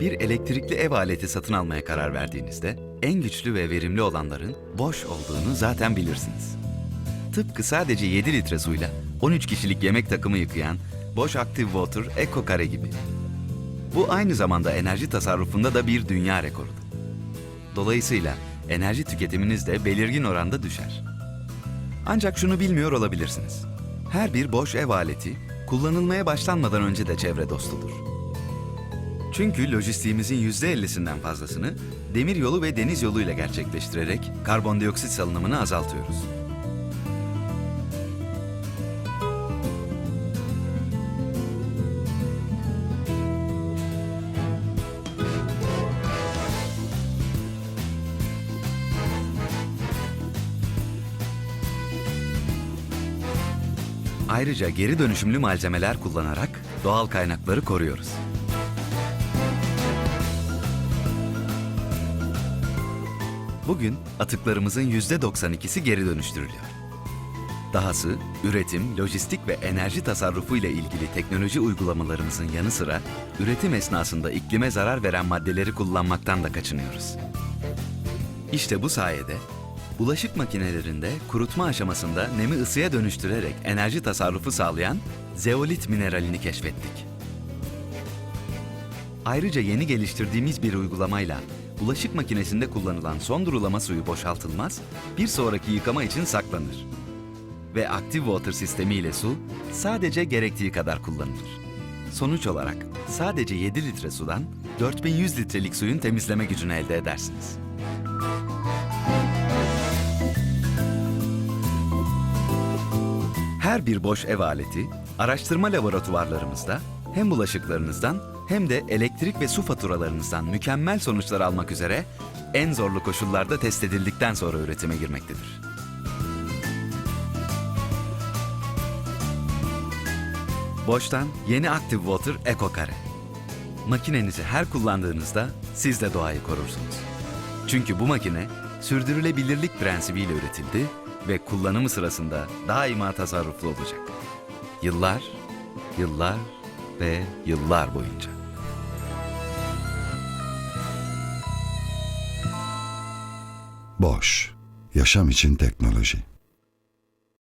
Bir elektrikli ev aleti satın almaya karar verdiğinizde en güçlü ve verimli olanların boş olduğunu zaten bilirsiniz. Tıpkı sadece 7 litre suyla 13 kişilik yemek takımı yıkayan Bosch Active Water Eco Kare gibi. Bu aynı zamanda enerji tasarrufunda da bir dünya rekorudur. Dolayısıyla enerji tüketiminiz de belirgin oranda düşer. Ancak şunu bilmiyor olabilirsiniz. Her bir boş ev aleti kullanılmaya başlanmadan önce de çevre dostudur. Çünkü lojistiğimizin %50'sinden fazlasını demir yolu ve deniz yoluyla gerçekleştirerek karbondioksit salınımını azaltıyoruz. Ayrıca geri dönüşümlü malzemeler kullanarak doğal kaynakları koruyoruz. Bugün atıklarımızın %92'si geri dönüştürülüyor. Dahası üretim, lojistik ve enerji tasarrufu ile ilgili teknoloji uygulamalarımızın yanı sıra üretim esnasında iklime zarar veren maddeleri kullanmaktan da kaçınıyoruz. İşte bu sayede bulaşık makinelerinde kurutma aşamasında nemi ısıya dönüştürerek enerji tasarrufu sağlayan zeolit mineralini keşfettik. Ayrıca yeni geliştirdiğimiz bir uygulamayla bulaşık makinesinde kullanılan son durulama suyu boşaltılmaz, bir sonraki yıkama için saklanır. Ve Active Water sistemi ile su sadece gerektiği kadar kullanılır. Sonuç olarak sadece 7 litre sudan 4100 litrelik suyun temizleme gücünü elde edersiniz. Her bir boş ev aleti, araştırma laboratuvarlarımızda hem bulaşıklarınızdan hem de elektrik ve su faturalarınızdan mükemmel sonuçlar almak üzere en zorlu koşullarda test edildikten sonra üretime girmektedir. Boş'tan yeni Active Water Eco Kare. Makinenizi her kullandığınızda siz de doğayı korursunuz. Çünkü bu makine sürdürülebilirlik prensibiyle üretildi ve kullanımı sırasında daima tasarruflu olacak. Yıllar, yıllar ve yıllar boyunca. Boş, yaşam için teknoloji.